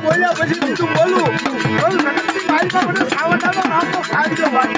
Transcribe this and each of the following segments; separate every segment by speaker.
Speaker 1: બોલ્યા પછી બીજું બોલું મારી મને નામ તો ખાઈ બાકી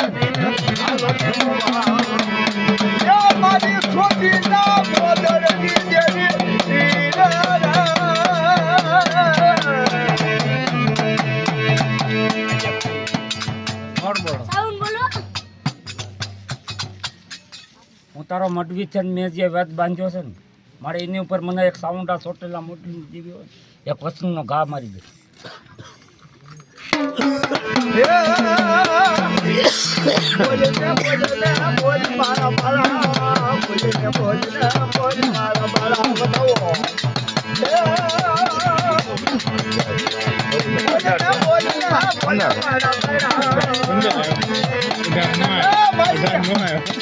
Speaker 2: તારો મટવી છે ને મેં જે વેદ બાંધ્યો છે ને, મારે એની ઉપર મને એક સાઉન્ડા આ ચોટેલા મોટી જેવી હોય, એક વસ્તુનો ઘા મારી દે.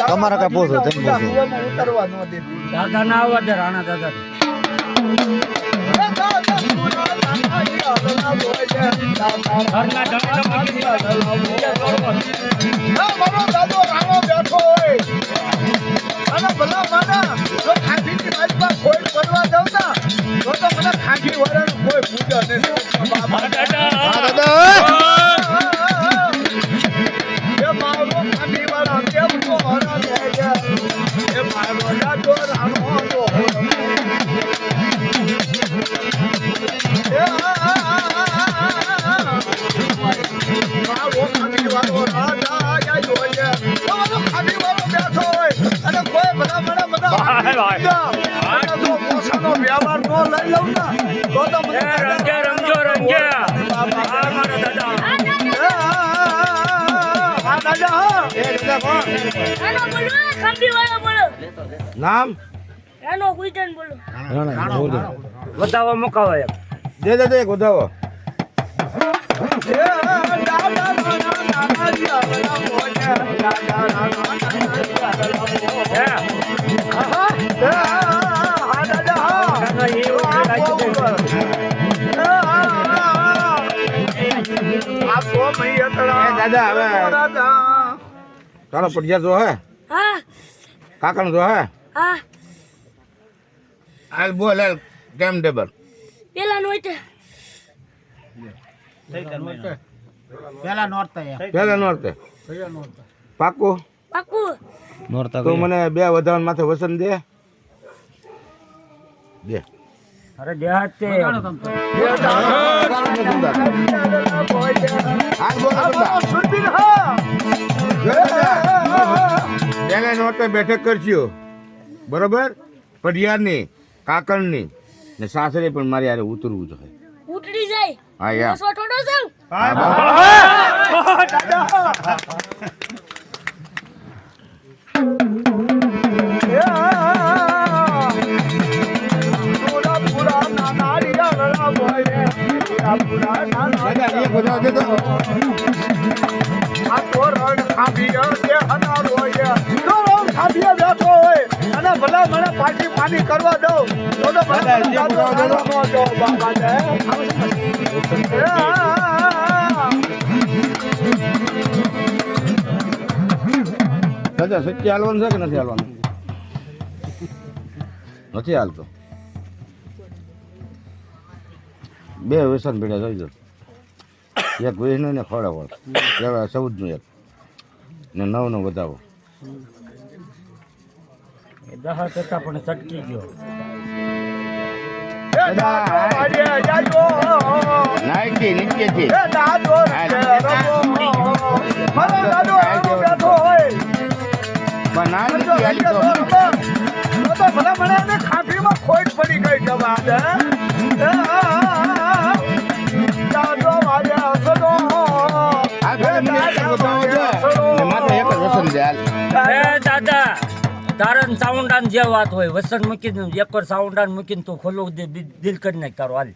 Speaker 3: તમારે કાંઈ પોસો તેમ પૂછો
Speaker 1: ઉતરવા ન દે.
Speaker 2: દાદા ના આવવા દે રાણા દાદા. ઘરના
Speaker 1: ના, નો લઈ લઉં ને, તો તો મને
Speaker 2: એ રંગે રંગે આ મારા દાદા.
Speaker 1: એ આ, આ, આ, આ, આ દાદા હા.
Speaker 4: રાનો બોલો. ખંભી વાળો બોલો.
Speaker 3: નામ?
Speaker 4: રાનો ગુઈજન બોલો.
Speaker 2: વધાવો મુકાવો એમ.
Speaker 3: દે દાદા એક વધાવો.
Speaker 1: એ દાદા,
Speaker 3: હવે- તારો પટિયા જો હે
Speaker 4: હા
Speaker 3: નું જો હે.
Speaker 4: હા
Speaker 3: હાલ બોલ હાલ કેમ ટેબલ
Speaker 4: પેલા નોટ
Speaker 3: પેલા નોરતે. પાકું?
Speaker 4: પાકું.
Speaker 3: તો મને બે વધારા માથે વસન દે. દે.
Speaker 2: અરે દેહાત છે.
Speaker 3: પેલા નોરતે બેઠક કરશું. બરોબર? પઢિયારની કાકણની ને સાસરે પણ મારે યારે ઉતરવું જોઈએ
Speaker 4: ઉતરી જાય.
Speaker 3: હા યા
Speaker 1: અને ભલા મને પાછી પાણી કરવા દઉં તો તો
Speaker 3: દાદા સચ્ચી હાલવાનું છે કે નથી હાલવાનું. નથી હાલતો બે વ્યસન ભેડા થઈ ગયો. એક વીસનું ને ખોડા વળ. એવા ચૌદનું એક. ને નવનો વધાવો.
Speaker 2: એ દહ કરતા પણ ચટકી ગયો.
Speaker 3: નાઈથી નીચેથી.
Speaker 1: એ દાદો રસ્તે રમો. મારો જે
Speaker 2: વાત હોય વસન મૂકી દે સાઉન્ડ સાઉન્ડાન મૂકીને તું ખોલો દે દિલ કરી નાખ તારો હાલ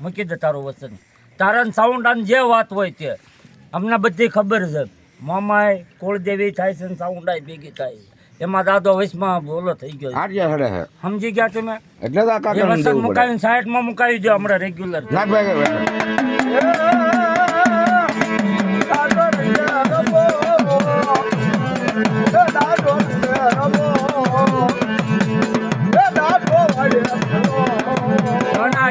Speaker 2: મૂકી દે તારો વસન તારન સાઉન્ડાન જે વાત હોય તે અમને બધી ખબર છે મામાય કોળદેવી થાય છે સાઉન્ડ સાઉન્ડાય ભેગી થાય એમાં દાદો વૈશમાં બોલો થઈ ગયો સમજી ગયા તમે
Speaker 3: એટલે
Speaker 2: વસન મુકાવીને સાઈડમાં મુકાવી દો હમણાં રેગ્યુલર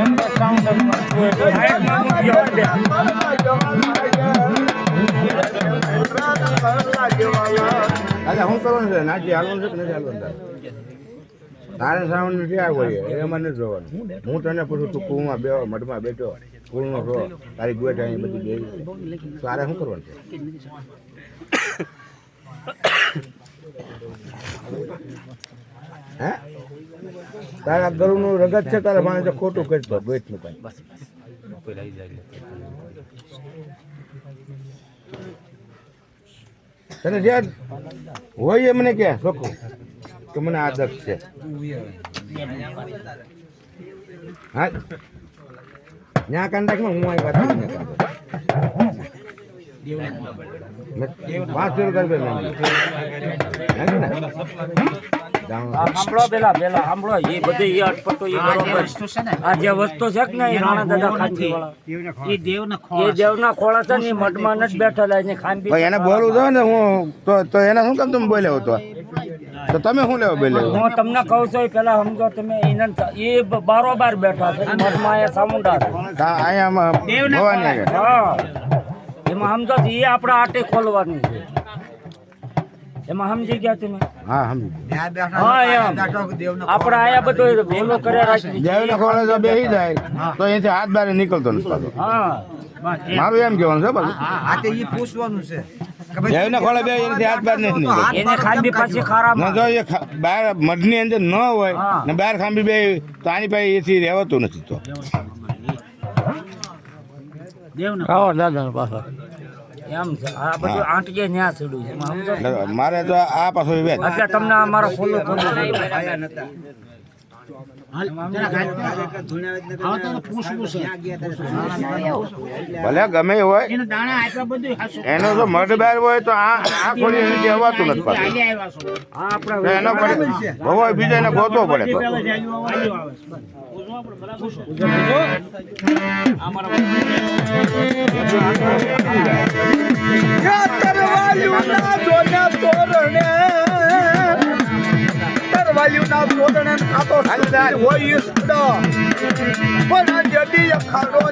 Speaker 5: એમ તો
Speaker 2: બે.
Speaker 3: અચ્છા હું કરવાનું છે? નાજી હાલવાનું છે કે નથી હાલવાનું તારે? સાવન નથી આવ્યો એ મને જોવાનું. હું તને પૂછું, તું કુમાં બે મઢમાં બેઠો કુળનો રો તારી ગોઠ અહીં બધી બે તારે શું કરવાનું છે? તારા ગરુનું રગત છે તારા માણસ તો ખોટું કરતો ગોઠનું કાંઈ તને જ્યાં હોય એ મને કે ચોખ્ખું કે મને આદત છે. હા? ત્યાં રાખમાં હું આવી વાત પાંચ દે
Speaker 2: સાંભળો પેલા પેલા સાંભળો. એ બધી એ અટપટો એ બરોબર. આ જે વસ્તુ છે ને એ રાણા દાદા ખાંચી વાળા. એ દેવના ખોળા છે. ને મઠમાં નથી બેઠેલા એને ખાંડી
Speaker 3: ભાઈ એને બોલવું તો ને હું તો તો એને શું કામ તમે બોલ્યો હતો તો? તમે શું લેવા બોલ્યો
Speaker 2: હું? તમને કહું છું પેલા સમજો તમે એને એ બારોબાર બેઠા છે મઠમાં એ સામુંડા છે.
Speaker 3: અહીંયા ભવાનગર
Speaker 2: હા. એમાં સમજો તો એ આપણે આટે ખોલવાની છે. એમાં સમજી ગયા તમે?
Speaker 3: હા સમજી
Speaker 2: હા એમ. આપણે આયા બધો ભેગો કર્યા રાખી
Speaker 3: દેવને ખોળે જો બેસી જાય. તો અહીંથી હાથ બારે નીકળતો નથી પાછો.
Speaker 2: હા
Speaker 3: મારું એમ કહેવાનું છે પાછું.
Speaker 1: આ તે ઈ પૂછવાનું છે. કે
Speaker 3: દેવને ખોળે બે એનાથી હાથ બાર નથી નીકળતો
Speaker 2: એને ખાંડી પાછી
Speaker 3: ન જો એ બહાર મઢની અંદર ન હોય ને બહાર ખાંભી બે તો આની પાસે એથી રહેવાતું નથી તો.
Speaker 2: એમ છે. આ બધું આંટકે ન્યા છેડું છે.
Speaker 3: મારે તો આ પાછો વિવેક
Speaker 2: એટલે તમને અમારો ફોલો કરવો
Speaker 3: ભલે ગમે હોય. એનો જો મઢ બહાર હોય તો આ આ ખોલી એનાથી હવાતું નથી પાછું.
Speaker 2: આ આપણે
Speaker 3: તો એનો પડે ભવો બીજો એને ગોતવો પડે તો.
Speaker 1: તોરણે તરવાયુના તોરણે આ તો હોય ઈષ્ટ. પણ જડી અખાડો